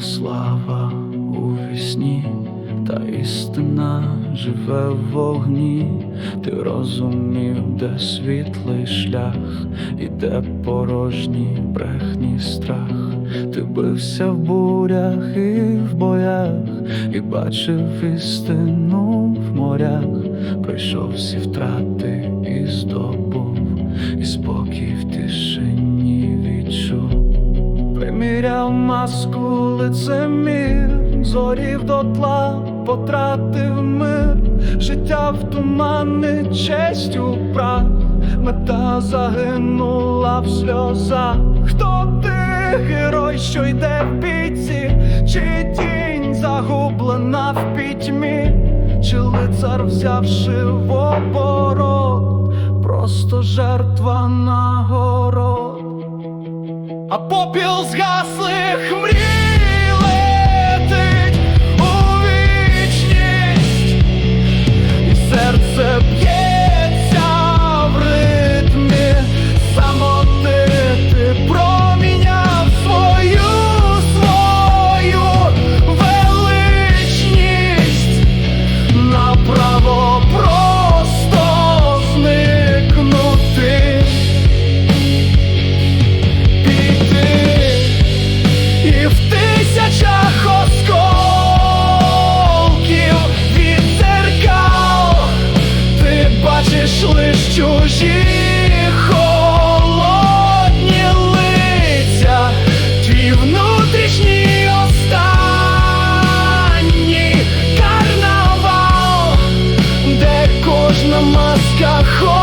слава у вісні, та істина живе в вогні, ти розумів, де світлий шлях, і де порожній брехні страх, ти бився в бурях і в боях, і бачив істину в морях, пройшов всі втрати і здобув, і спокій в тишині маску лицемір, зорів до тла, потратив мир, життя в тумани, честь у прах, мета загинула в сльозах. Хто ти, герой, що йде в бійці, чи тінь загублена в пітьмі, чи лицар, взявши в оборот, просто жертва нагород? А попіл згаслих мрій. на масках ходить